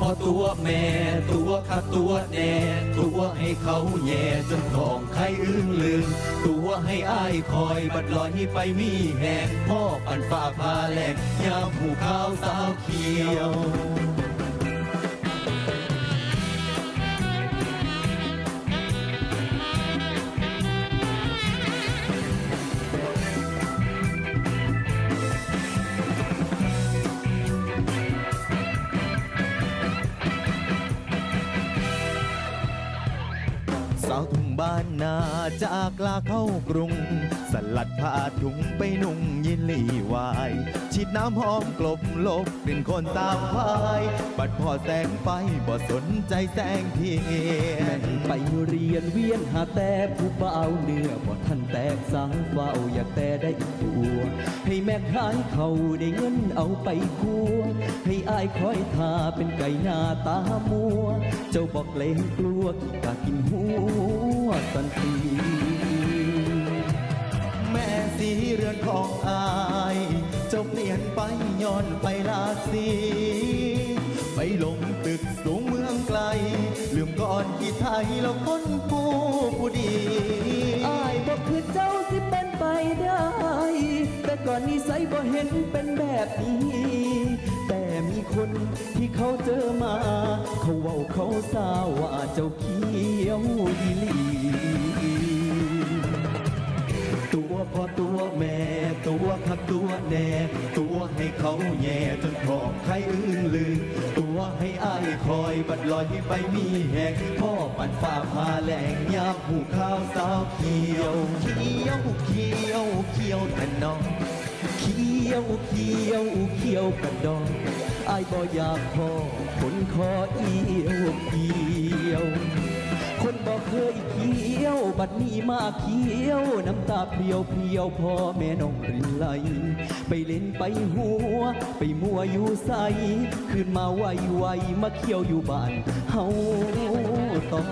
พอตัวแม่ตัวขับตัวแน่ตัวให้เขาแย่จนท้องไข้อึ้งลืมตัวให้อ้ายคอยบัดลอยไปมีแหงพ่อปันฝ่าพาแหลกยามผูขาวสาวเขียว จากลาเข้ากรุง สลัดผ้าถุงไปนุ่งยินลีวาย ฉีดน้ำหอมกลบลบกลิ่นคนตามพายบัดพอแสงไฟบ่สนใจแสงเทียนไปเรียนเวียนหาแต่ผู้เบาเนื้อบ่ทันแตกสางเฝ้าอยากแต่ได้ตัว ให้แม่ขายเขาได้เงินเอาไปคัว ให้อายคอยทาเป็นไก่หน้าตามัว เจ้าบอกเลงกลัวขี้กากินหัว สันทีแม่สีเรือนของอายเจ้าเปลี่ยนไปย้อนไปลาสีไปลงตึกสูงเมืองไกล ลืมก่อนที่ไทยแล้วคนกู้ผู้ดีอายบอกคือเจ้าสิเป็นไปได้ แต่ก่อนนี้ใสยบ่เห็นเป็นแบบนี้แต่มีคนที่เขาเจอมา เขาเว้าเขาซาว่าเจ้าเขียวดีลี อตัวแม่ตัวขับตัวแน่ตัวให้เขาแย่จนท้องไข้อึ้งลืมตัวให้อ้ายคอยบัดลอยไปมีแหกพ่อปั่นฝ่าพาแหลงยามหูข้าวสาวเขียวเขียวเขียวเขียวแต่น้องเขียวเขียวเขียวกระดองอายบ่อยากพอคนคอเอียวเขียว คนบ่เคยเขี้ยว บัดนี้มาเขี้ยว น้ำตาเพียวเพียวพ่อแม่น้องรินไหล ไปเล่นไปหัว ไปมัวอยู่ใสขึ้นมาไวไวมาเขี้ยวอยู่บ้านเฮาต่อ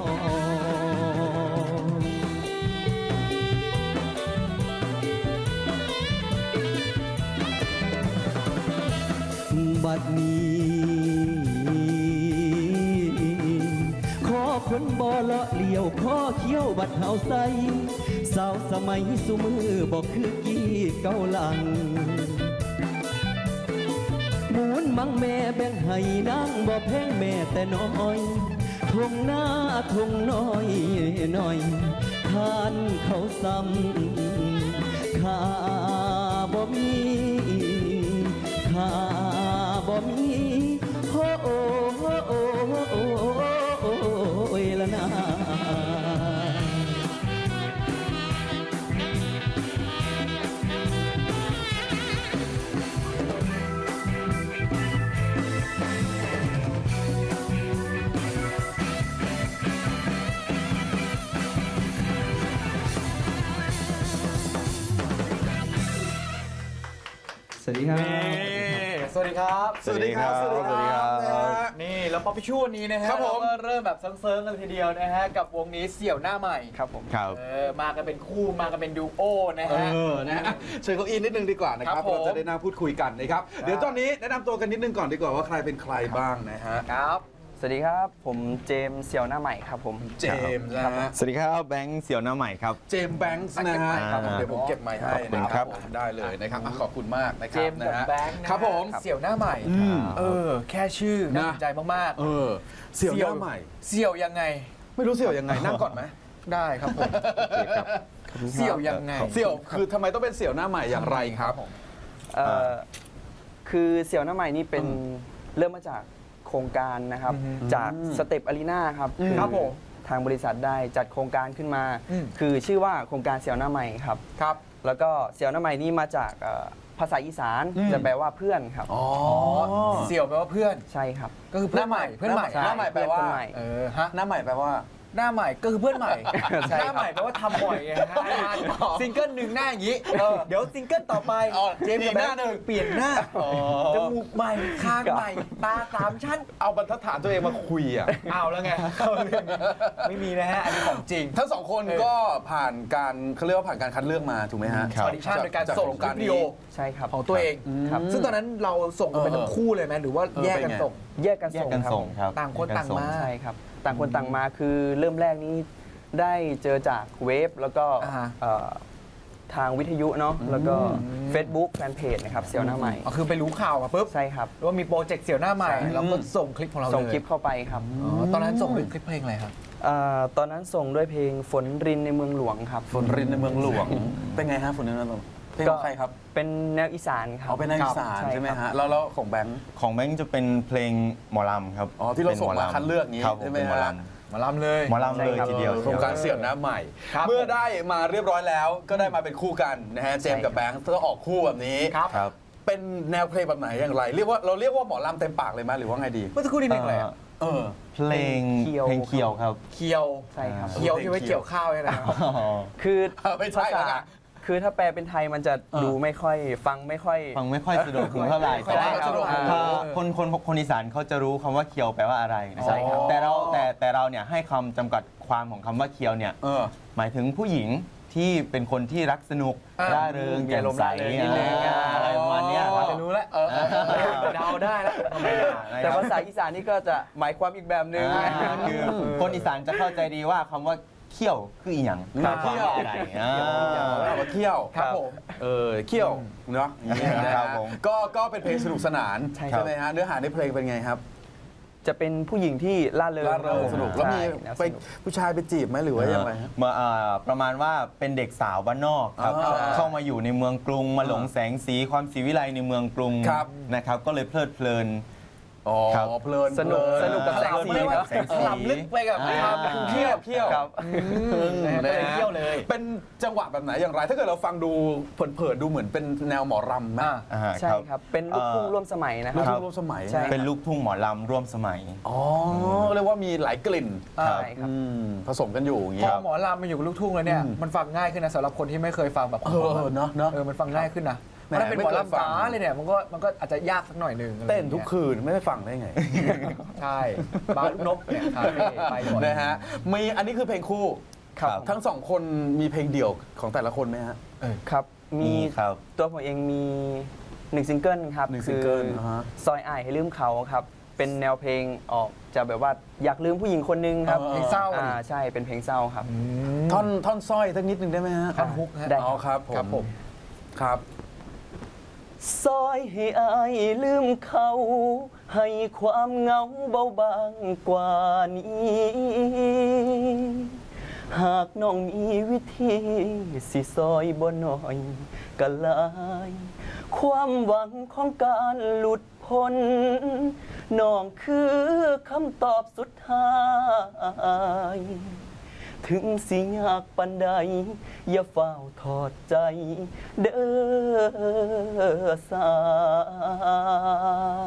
บัดนี้ คนบ่เลาะเลี้ยวขอเขี้ยวบัดเฮาใสสาวสมัยสุมือบอกคือกี้เกาหลังหมุนมังแม่แบ่งให้นางบ่แพงแม่แต่น้อยทงหน้าทงน้อยน้อยทานเขาซ้ำข้าบ่มีข้าบ่มี สวัสดีครับสวัสดีครับ สวัสดีครับสวัสดีครับสวัสดีครับนะฮะนี่แล้วป๊อปปี้ชูวันนี้นะฮะครับผม เราก็เริ่มแบบเซิร์งๆกันทีเดียวนะฮะ กับวงนี้เสี่ยวหน้าใหม่ ครับผม ครับ เออ มากันเป็นคู่ มากันเป็นดูโอนะเอฮะ อ นะอะเชิญเขาอินนิดนึงดีกว่านะคครัรับบผม เราจะได้น่าพูดคุยกันนะครับ เดี๋ยวตอนนี้แนะนำตัวกันนิดนึงก่อนดีกว่าว่าใครเป็นใครบ้างนะฮะ ครับ สวัสดีครับ ผมเจมส์เสี่ยวหน้าใหม่ครับผม เจมส์นะฮะสวัสดีครับแบงค์เสี่ยวหน้าใหม่ครับ เจมส์แบงค์นะฮะครับผมเดี๋ยวผมเก็บไมค์ให้ขอบคุณนะคครัรับบผมได้เลยนะครับอะขอบคุณมากนะคเจรับมส์นะกับฮะแบงค์นะฮะครับผมเสี่ยวหน้าใหม่อืมเออ แค่ชื่อน่านะสนใจมากเออเสี่ยวหน้าใหม่ เสี่ยวยังไง ไม่รู้เสี่ยวยังไงนั่งก่อนไหมได้ครับผมเสี่ยวยังไงเสี่ยวคือทำไมต้องเป็นเสี่ยวหน้าใหม่อย่างไรครับ เอ่อคือเสี่ยวหน้าใหม่นี่เป็นเริ่มมาจาก โครงการนะครับ อืมจากสเต็ปอารีนาครับอืมอครับผมทางบริษัทได้จัดโครงการขึ้นมา อืม คือชื่อว่าโครงการเสี่ยวหน้าใหม่ครับ ครับ แล้วก็เสี่ยวหน้าใหม่นี่มาจากเอ่อภาษาอีสานอืม จะแปลว่าเพื่อนครับ อ๋ออ๋อเสี่ยวแปลว่าเพื่อน ใช่ครับ ก็คือเพื่อนใหม่ เพื่อนใหม่ใช่หน้าใหม่แปลว่าเพื่อนใหม่เออ ฮะ หน้าใหม่แปลว่า หน้าใหม่ก็คือเพื่อนใหม่ ใช่หครับน้าใหม่แปลว่าทำบ่อยไงฮะซิงเกิลหนึ่งหน้าอย่างนี้เดี๋ยวซิงเกิลต่อไปอ๋อเจมส์กับอีกหน้าหนึ่ง เปลี่ยนหน้าจมูกใหม่คางใหม่ ตาสามชั้นเอาบรรทัดฐานตัวเองมาคุยอะ เอาแล้วไงเข้าเรื่องไม่มีนะฮะอันนี้ของจริง ทั้งสองคนก็ผ่านการเขาเรียกว่าผ่านการคัดเลือกมาถูกไหมฮะครับ ออดิชั่นโดยการจากส่งโครงการวิดีโอนี้ใช่ครับของตัวเอง ครับ ซึ่งตอนนั้นเราส่งกันเป็นทั้งคู่เลยไหมหรือว่าเออแยกกันเป็นไงส่ง แยกกันแยกส่งกันครับส่งผมครับต่างคนแยกกัต่างมา ใช่ครับ ต่างคนต่างมาคือเริ่มแรกนี้ได้เจอจากเว็บแล้วก็อ่าฮะ เอ่อทางวิทยุเนาะแล้วก็ Facebook แฟนเพจนะครับเสี่ยวหน้าใหม่อ๋อคือไปรู้ข่าวมาปุ๊บใช่ครับ ว่ามีโปรเจกต์เสี่ยวหน้าใหม่ ใช่ เราก็ส่งคลิปของเราส่งเลยคลิปเข้าไปครับอ๋อตอนนั้นส่งเป็นคลิปเพลงอะไรครับ เอ่อตอนนั้นส่งด้วยเพลงฝนรินในเมืองหลวงครับ ฝนรินในเมืองหลวง เป็นไงฮะฝนรินในเมืองหลวง เพลงของใครครับเป็นแนวอีสานครับ เอาเป็นนางอีสานครับใช่ไหมครัฮะบแล้วแล้วของแบงค์ของแบงค์จะเป็นเพลงหมอลำครับอ๋อที่เราป็นส่งหมาลำคัดเลือกอย่างงี้ครับผมใช่ไหมเป็นหมอลฮะหมาลำเลยำหมอลำเลยใช่ครับทีเดียวโครงการเสี่ยวน้ำใหม่ครับเมื่อได้มาเรียบร้อยแล้วก็ได้มาเป็นคู่กันนะฮะเจมส์กับแบงค์ก็ออกคู่แบบนี้ครับครับเป็นแนวเพลงแบบไหนอย่างไรเรียกว่าเราเรียกว่าหมอลำเต็มปากเลยไหมหรือว่าไงดีเมื่อสักครู่นี้เพลงอะไรอะเออเพลงเคียวเพลงเคียวครับ เคียวใช่ครับเคียวที่ไว้เกี่ยวข้าวเนี่ยนะครับคือไม่ใช่ภาแล้วษานะ คือถ้าแปลเป็นไทยมันจะดูไม่ค่อยฟังไม่ค่อย ฟังไม่ค่อยสะดวกหูเท่าไหร่ไม่ค่อยแต่ว่าสะดวกหู ถ้าคนคนคนอีสานเขาจะรู้คำว่าเคียวแปลว่าอะไรนะคใช่รับครับ แต่เราแต่แต่เราเนี่ยให้คำจำกัดความของคำว่าเคียวเนี่ย เออ หมายถึงผู้หญิงที่เป็นคนที่รักสนุกอ่าร่าเริงมีแจ่อามรมณ์ใสร่าเริงนิดนึงอ่าอะไรประมาณเนี้ยครับ จะรู้แล้วเออเดาได้แล้วทำไมอะ แต่ภาษาอีสานนี่ก็จะหมายความอีกแบบหนึง อ่าคือคนอีสานจะเข้าใจดีว่าคำว่า เคี่ยวคืออีหยังครับหมายความว่าอะไรอ่า เอามาเที่ยวครับผมเออเที่ยวเนาะอย่างนี้นะครัฮะบผมก็ก็เป็นเพลงสนุกสนานใช่ครับ ไหมฮะเนื้อหาในเพลงเป็นไงครับจะเป็นผู้หญิงที่ล่าเริงร่าเริงสนุกแล้วมีใช่แนวไปสนุก ผู้ชายไปจีบไหมหรือว่ายังไงฮะ มาอ่าประมาณว่าเป็นเด็กสาวบ้านนอกครับอ่าเข้ามาอยู่ในเมืองกรุงมาหลงแสงสีความสีวิไลในเมืองกรุงครับนะครับ ก็เลยเพลิดเพลิน อ๋อครับ เพลินสนุกเพลิสนุกกับแสงสีไม่ว่าครับแสงสีหลับลึกไปกับความอ่าเที่ยวเที่ยวครับ นะฮะก็เลยเที่ยวเลย เป็นจังหวะแบบไหนอย่างไร ถ้าเกิดเราฟังดูเผินๆดูเหมือนเป็นแนวหมอรำไหมอ่า อ่าใช่ครับ เป็นลูกทุ่งเอ่อร่วมสมัยนะคลูรักบทุ่งร่วมสมัยใช่ เป็นลูกทุ่งหมอลำร่วมสมัย อ๋อเรียกว่ามีหลายกลิ่นใช่ครับ อืมผสมกันอยู่อย่างพเงี้อยหมอลำมาอยู่กับลูกทุ่งแล้วเนี่ยอืมมันฟังง่ายขึ้นนะสำหรับคนที่ไม่เคยฟังแบบเออเนาะเนาะเออมันฟังง่ายขึ้นนะ แหมถ้าเป็นหมอไม่เคยลำฟัจ๋างเลยเนี่ยมันก็มันก็อาจจะยากสักหน่อยหนึ่งอะไรอเต้ย่านงงี้ยทุกคืนไม่ได้ฟังได้ไง ใช่บาร์ลูกนกเนี่ยคาเฟ่ไปบ่อย นะฮะ มีอันนี้คือเพลงคู่ครับ ทั้งสองคนมีเพลงเดี่ยวของแต่ละคนไหมฮะ ครับ มีมีครับ ตัวผมเองมีหนึ่งซิงเกิลครับหนึ่งคืซิงเกิลอ่าฮะซอยอายให้ลืมเขาครับ เป็นแนวเพลงออกจะแบบว่าอยากลืมผู้หญิงคนนึงครับเออ เพลงเศร้าอ่าใช่เป็นเพลงเศร้าครับ ท่อนท่อนสร้อยสักนิดหนึ่งได้ไหมฮะท่อนฮุกฮะได้ อ๋อครับผม ครับผม ครับ ซอยให้อายลืมเขา ให้ความเหงาเบาบางกว่านี้ หากน้องมีวิธีสิซอยบ่น้อยก็หลาย ความหวังของการหลุดพ้นน้องคือคำตอบสุดท้าย ถึงสิยากปันใด อย่าเฝ้าถอดใจ เด้อสา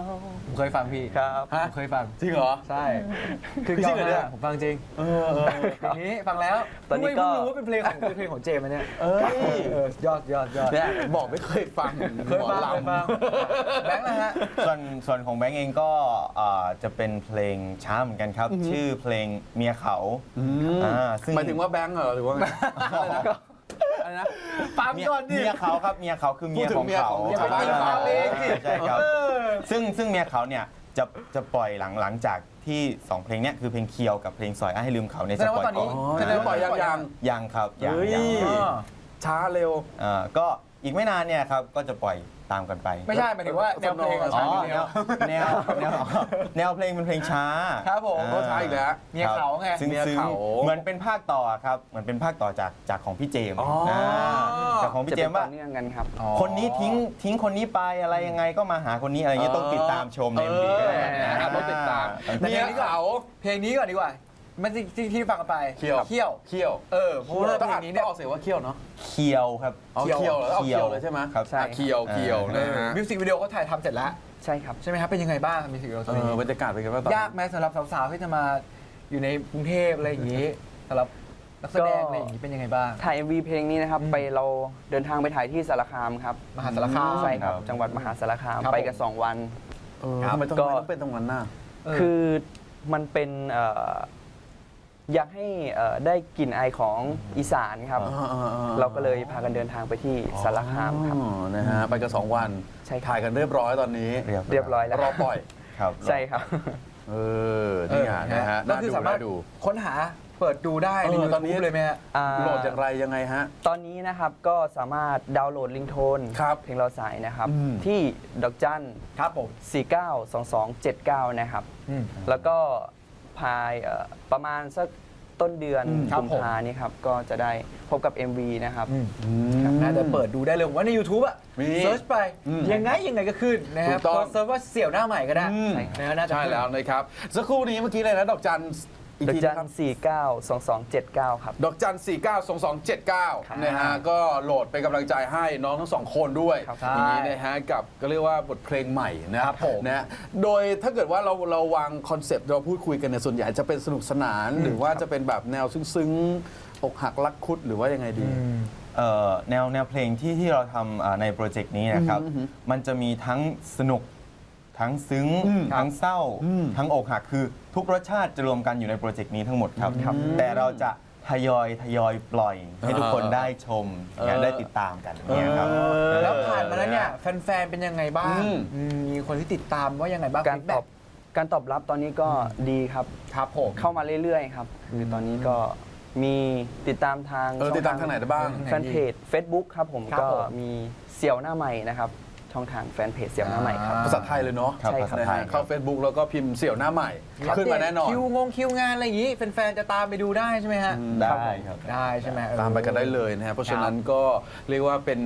วผมเคยฟังพี่ครับผมเคยฟังจริงเหรอ ใช่คือจริงเหรอเนี่ยผมฟังจริงเพลงนี้ฟังแล้วตอนนี้ก็เพิ่งรู้ว่าเป็นเพลงของเป็นเพลงของเจมส์อันเนี่ยเอ้ยเออยอดยอดยอดเนี่ยบอกไม่เคยฟังเคยฟังหมอเคยลำฟังแบงค์นะฮะส่วนส่วนของแบงก์เองก็อ่าจะเป็นเพลงช้าเหมือนกันครับ ชื่อเพลงเมียเขาอืมอ่าซึ่งหมายถึงว่าแบงค์เหรอหรือว่าไงอะไรนะฟังเมียก่อนดิ เมียเขาครับเมียเขาคือเมียพูดถึของงเมียเขาของชาวบ้านใช่ฟังเองสิ ใช่ครับเออซึ่งซึ่งเมียเขาเนี่ยจะจะปล่อยหลังหลังจากที่สองเพลงเนี้ยคือเพลงเคียวกับเพลงสอยอ้ายให้ลืมเขาเนี่ยแสดจะงปล่ว่าอยตอนนี้ก่อ๋อแสดงปล่อยยังยังยังครับยังเฮ้ยยังเออช้าเร็วอ่าก็อีกไม่นานเนี่ยครับก็จะปล่อย ตามกันไป ไม่ใช่หมายถึงว่าแนวเพลงอะอ๋อ ใช่แนวแนวแนวแนวเพลงเป็นเพลงช้าครับผมก็ช้าอีกแล้ว เมียเขาไง ซึ่งเมียซึ่งเขา เหมือนเป็นภาคต่อครับเหมือนเป็นภาคต่อจากจากของพี่เจมส์อ๋ออ่าจากของพี่จะเจเป็มนส์ต่ว่าอเนื่องกันครับ อ๋อ คนนี้ทิ้งทิ้งคนนี้ไปอะไรยังไงก็มาหาคนนี้อะไรเงี้ยต้องติดตามชมในเอ MV ออ่าต้องติดตามเมียเขาเพลงนี้ก่อนดีกว่า มันที่ที่ที่ฟังกันไปเคี่ยว เคี่ยว เคี่ยวเออเพราะว่าเพต้องลอ่านงนี้ต้เนี่อยงออกเสียงว่าเคี่ยวเนาะเคียวครับ เอาเคี่ยวแล้วเอาเคี่ยวเลยใช่ไหมครับ ใช่ อะเคี่ยวเคี่ยวนะฮะมิวสิกวิดีโอก็ถ่ายทำเสร็จแล้วใช่ครับ ใช่ไหมครับเป็นยังไงบ้างมิวสิกวิดีโอตัวเอนี้อบรรยากาศเป็นไงบ้างตอนยากไหมสำหรับสาวๆที่จะมาอยู่ในกรุงเทพอะไรอย่างนี้สำหรับนักแสดงอะไรอย่างนี้เป็นยังไงบ้าง ถ่าย MV เพลงนี้นะครับไปเราเดินทางไปถ่ายที่สารคามครับมหาสารคามใช่ครับ ครับ จังหวัดมหาสารคามครับไปกันสองวัน เออครับทำไมต้องก็ ทำไมต้องเป็นตรงนั้นน่ะ เออ คือมันเป็นเอ่อ อยากให้เอ่อได้กลิ่นอายของอีสานครับเราก็เลยพากันเดินทางไปที่สารคามครับ อ๋อนะฮะไปกันสองวันใช่ครับ ถ่ายกันเรียบร้อยตอนนี้เรียบ เรียบร้อยแล้วรอปล่อย ครับใช่ครับ เออนี่ไงนะฮะก็น่าคือดูสามารถน่าดูค้นหาเปิดดูได้ในเออยูตอนนี้ทูบเลยไหมฮะ อ่า โหลดอย่างไรยังไงฮะ ตอนนี้นะครับก็สามารถดาวน์โหลดลิงโทนครับเพลงเราสายนะครับ อืม ที่ดอกจัน ครับผม 492279 นะครับ อืม แล้วก็ ภายเอ่อประมาณสักต้นเดือนอืมครับกุมผมภานี่ครับ ก็จะได้พบกับ MV นะครับน่าจะเปิดดูได้เลยผมว่าใน YouTube อะมีเซิร์ชไปอืมยังไงยังไงก็ขึ้นนะถูครับกต้องเซิร์ชว่าเสี่ยวหน้าใหม่ก็ได้อืมนะฮะน่าจะใช่ขึ้นแล้วนะครับ สักครู่นี้เมื่อกี้เลยนะดอกจัน อีกดอกทีจันะครับน492279ครับ ดอกจัน 4 9 2 2 7 ครับ9นะฮะก็โหลดเป็นกำลังใจให้น้องทั้งสองคนด้วยครับ อย่างนี้นะฮะกับก็เรียกว่าบทเพลงใหม่นะครับผมนะฮะโดยถ้าเกิดว่าเราเราวางคอนเซปต์เราพูดคุยกันเนี่ยส่วนใหญ่จะเป็นสนุกสนาน หรือว่าจะเป็นแบบแนวซึ้งๆอกหักรักคุดหรือว่ายังไงดี เอ่อแนวแนวเพลงที่ที่เราทำอ่าในโปรเจกต์นี้นะครับอือหือมันจะมีทั้งสนุก ทั้งซึ้งอืมทั้งเศร้าอืมทั้งอกหักคือทุกรสชาติจะรวมกันอยู่ในโปรเจกต์นี้ทั้งหมดครับครับ แต่เราจะทยอยทยอยปล่อย ให้ทุกคนเออได้ชมเออได้ติดตามกันเนี่ยครับเออแล้วผ่านมาแล้วเนี่ยแฟนๆเป็นยังไงบ้างอืมอืมมีคนที่ติดตามว่ายังไงบ้างการตอบ feedback การตอบรับตอนนี้ก็ดีครับ ครับผมเข้ามาเรื่อยๆครับคือตอนนี้ก็มีติดตามทางเออติดตามทางไหนได้บ้าง แฟนเพจ Facebook ครับผมครับก็ผมมีเสี่ยวหน้าใหม่นะครับ ช่องทางแฟนเพจเสี่ยวหน้าใหม่ครับอ่ภาษาไทยเลยเนาะครับใช่ครับภาษาไทย นะฮะเข้า Facebook แล้วก็พิมพ์เสี่ยวหน้าใหม่ ขึ้นมาแน่นอนคิวงงคิวงานอะไรอย่างนี้แฟนๆจะตามไปดูได้ใช่ไหมฮะ ได้ครับ ได้ใช่ไหมเออ ตามไปกันได้เลยนะฮะเพราะฉะนั้นก็เรียกว่าเป็น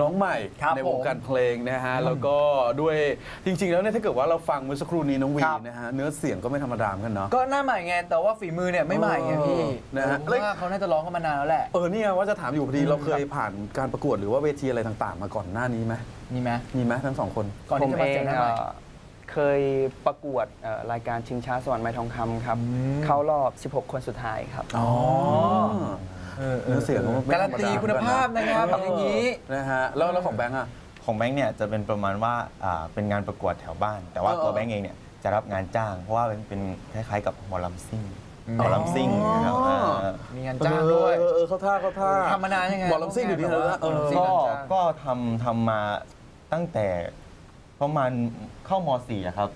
น้องใหม่ครับในวงการเพลงนะฮะแล้วก็ด้วยจริง ๆ แล้วเนี่ยถ้าเกิดว่าเราฟังเมื่อสักครู่นี้น้องวีครับ นะฮะเนื้อเสียงก็ไม่ธรรมดาเหมือนกันเนาะ ก็หน้าใหม่ไง แต่ว่าฝีมือเนี่ยไม่ใหม่ไงพี่เออนะฮะ ผมว่าเขาน่าจะร้องกันมานานแล้วแหละ เออเนี่ยว่าจะถามอยู่พอดีเราเคยผ่านการประกวดหรือว่าเวทีอะไรต่างๆ มาก่อนหน้านี้ไหม มีไหม มีไหมทั้งสองคน ก่อนผที่มจะเอมาเจงอหน้าใหม่ เอ่อเคยประกวดเอ่อรายการชิงช้าสวรรค์ไม้ทองคำครับ เข้ารอบ 16 คนสุดท้ายครับ อ๋อเนื้อเสียงก็ไม่การันตีธมดคุณภาพนะครับเอออย่างนี้ นะฮะแล้วแล้วของแบงค์อะของแบงค์เนี่ยจะเป็นประมาณว่าอ่าเป็นงานประกวดแถวบ้าน แต่ว่าเออตัวแบงค์เองเนี่ยจะรับงานจ้าง เพราะว่าเป็นเป็นคล้ายๆกับหมอลำซิ่งหมอลำซิ่งนะครับอ๋ออ่า มีงานจ้างด้วย เออเออเขาท่าเขาท่าทำมานานยังไงหมอลำซิ่งอยู่ที่ไหนแล้วเออ หมอลำซิ่ง ก็งานจ้างก็ทำทำมา ตั้งแต่ประมาณเข้าม .4 อะครับ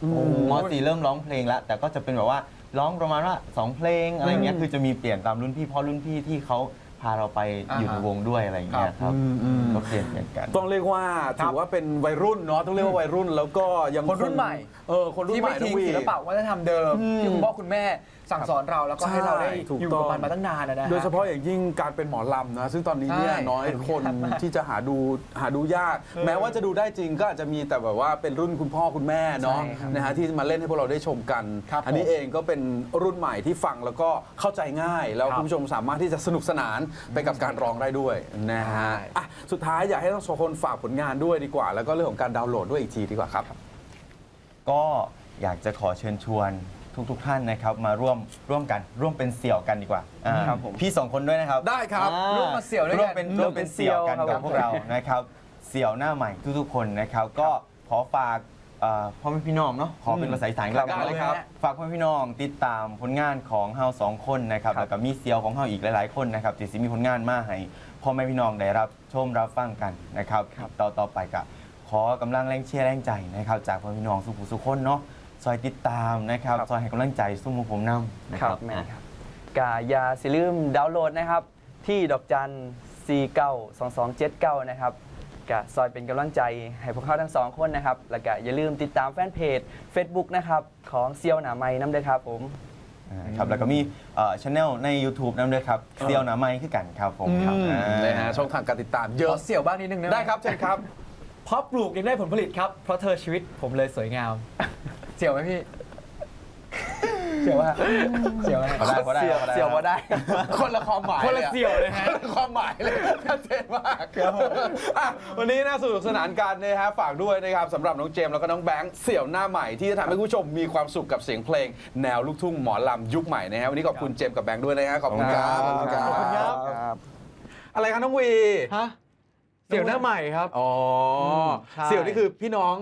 ม .4 เริ่มร้องเพลงแล้ว แต่ก็จะเป็นแบบว่าร้องประมาณว่าสองเพลงอะไรเงี้ยคือจะมีเปลี่ยนตามรุ่นพี่เพราะรุ่นพี่ที่เขาพาเราไปอยู่ในวงด้วยอะไรเงี้ยครับอืมอืมก็เปลี่ยนเปลี่ยนกันต้องเรียกว่าถือว่าเป็นวัยรุ่นเนาะต้องเรียกว่าวัยรุ่นแล้วก็ยังคนรุ่นใหม่เออคนรุ่นที่ใหไม่ม่ทิ้งน้อวีศิลปะวัฒนธรรมเดิมอืมที่คุณพ่อคุณแม่ สั่งสอนเราแล้วก็ให้เราได้ใช่ถูกอยู่ต้กัอบง มันมาตั้งนานนะนะฮะ โดยเฉพาะอย่างยิ่งการเป็นหมอลำนะ ซึ่งตอนนี้เนี่ยใช่น้อยคนหาดูยากมากที่จะหาดูหาดูยาก แม้ว่าจะดูได้จริงก็อาจจะมีแต่แบบว่าเป็นรุ่นคุณพ่อคุณแม่เนาะใช่ครับนะฮะที่มาเล่นให้พวกเราได้ชมกัน ครับอันนี้ผมเองก็เป็นรุ่นใหม่ที่ฟังแล้วก็เข้าใจง่าย แล้วครับคุณผู้ชมสามารถที่จะสนุกสนานไปกับการร้องได้ด้วยนะฮะใช่ อะสุดท้ายอยากให้ทั้งสองคนฝากผลงานด้วยดีกว่า แล้วก็เรื่องของการดาวน์โหลดด้วยอีกทีดีกว่าครับ ก็อยากจะขอเชิญชวน ทุกๆท่านนะครับมาร่วมร่วมกันร่วมเป็นเสี่ยวกันดีกว่าอ่าครับผม พี่สองคนด้วยนะครับได้ครับอ่ร่วมมาเสี่ยวด้วยกันร่วมเป็นร่วมเป็นเสี่ยวกันร่วมเป็นเสี่ยวกับพวกเรานะครับเสี่ยวหน้าใหม่ทุกๆ คนนะครับ ก็ขอฝากเอ่อพ่อแม่พี่น้องเนาะขอเป็นภาษาอีสานก็แล้วกันได้เลยครับ ฝากพ่อแม่พี่น้องติดตามผลงานของเฮาสองคนนะครับแล้วก็มีเสี่ยวของเฮาอีกหลายๆคนนะครับที่สิมีผลงานมาให้พ่อแม่พี่น้องได้รับชมรับฟังกันนะครับต่อต่อไปกับขอกำลังแรงเชียร์แรงใจนะครับจากพ่อแม่พี่น้องสุขุสุขคนเนาะ ซอยติดตามนะครับ ซอยให้กำลังใจสู้มุกผมนำนะคครัรับบแม่นครับกายาสิลืมดาวน์โหลดนะครับ ที่ดอกจัน492279 นะครับกะซอยเป็นกำลังใจให้พวกเขาทั้งสองคนนะครับ แล้วก็อย่าลืมติดตามแฟนเพจ Facebook นะครับ ของเซียวหนาไม้น้ำเด้อครับผม อ่าครับแล้วก็มีช anel ใน YouTube นั่นด้วยครับเซียวหนาไม้คือกันครับผมครับอืมอ่า นะฮะช่องทางการติดตามเยขอะ อเสี่ยวบ้างนิดนึงนะได้ครับเชิญครับ เพราะปลูกยังได้ผลผลิตครับ เพราะเธอชีวิตผมเลยสวยงาม เสี่ยวไหมพี่ เสี่ยวว่าเสี่ยวไหมพอได้พอได้พอได้ เสี่ยวบ่ได้ คนละความหมายคนละเสี่ยวเลยฮะ คนละความหมายเลยชัดเจนมากอะวันนี้น่าสนุกสนานกันนะฮะฝากด้วยนะครับสำหรับน้องเจมส์แล้วก็น้องแบงค์เสี่ยวหน้าใหม่ที่จะทำให้คุณผู้ชมมีความสุขกับเสียงเพลง แนวลูกทุ่งหมอลำยุคใหม่นะฮะวันนี้ขอบคุณเจมส์กับแบงค์ด้วยนะฮะขอบคุณครับขอบคุณครับขอบคุณครับครับอะไรครับน้องวีฮะเสี่ยวหน้าใหม่ครับ อ๋ออมใช่ เสี่ยวนี่คือพี่น้อง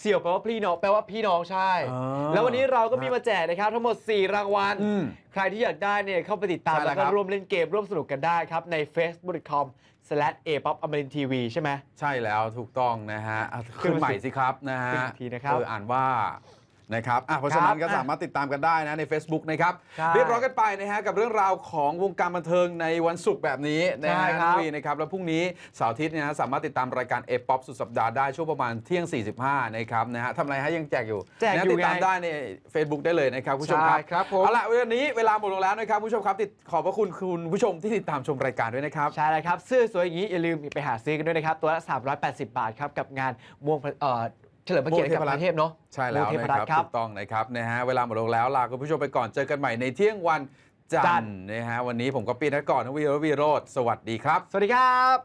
เสี่ยวแปลว่าพี่น้องแปลว่าพี่น้องใช่ อ๋อแล้ววันนี้เราก็มีมาแจกนะครับทั้งหมด 4 รางวัล อืมใครที่อยากได้เนี่ยเข้าไปติดตาม ใช่แล้แล้ววครัก็บร่วมเล่นเกมร่วมสนุกกันได้ครับ ใน facebook.com slash a p o p a m r i n tv ใช่ไหม ใช่แล้วถูกต้องนะฮะอะขึ้นใหม่สิครับนะฮะขึ้นอีกทีนะครับ เอออ่านว่า นะครับอะเพราะฉะนั้นก็ครับสามารถติดตามกันได้นะใน Facebook นะครับ ใช่เรียบร้อยกันไปนะฮะกับเรื่องราวของวงการบันเทิงในวันศุกร์แบบนี้นะใช่ฮะครับน้องวีนะครับ แล้วพรุ่งนี้เสาร์อาทิตย์เนี่ยนะสามารถติดตามรายการเอป๊อปสุดสัปดาห์ได้ช่วงประมาณเที่ยง 45 นะครับนะฮะทำอะไรฮะยังแจกอยู่แจกอยู่นะติดตามไง ได้ใน Facebook ได้เลยนะครับคุณผู้ชมครับ ใช่ครับผม เอาละวันนี้เวลาหมดลงแล้วนะครับคุณผู้ชมครับติดขอบพระคุณคุณผู้ชมที่ติดตามชมรายการด้วยนะครับ ใช่แล้วครับเสื้อสวยอย่างนี้อย่าลืมไปหาซื้อกันด้วยนะครับ ตัวละ 380 บาทครับ กับงานม่วงพระเอ่อเฉลิมพระเกียรติกับพระเทพเนาะใช่แล้วม่งเทพนะรัคตรับน์ครับถูกต้องนะครับนะฮะเวลาหมดลงแล้วลาคุณผู้ชมไปก่อนเจอกันใหม่ในเที่ยงวันจัจันนททร์ร์นะฮะวันนี้ผมก็ปีนักก่อนทวีรวีโรธสวัสดีครับ สวัสดีครับ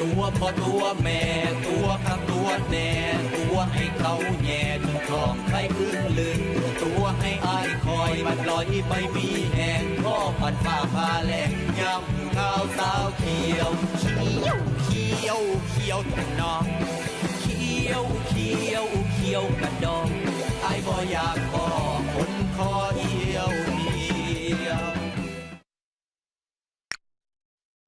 ตัวพอตัวแม่ตัวข้างตัวแน่ตัวให้เขาแย่จนคลองใครขึ้นลืนตัวให้อายคอยมันลอยไปมีแหงพ่อพันฟ้าพาแหลงย้ำข้าวสาวเขียวเขียวเขียวเขียวแต่น้องเขีียวเขียวเขียวกระดองไอ้บ่อยากก่อคนคอเหี่ยว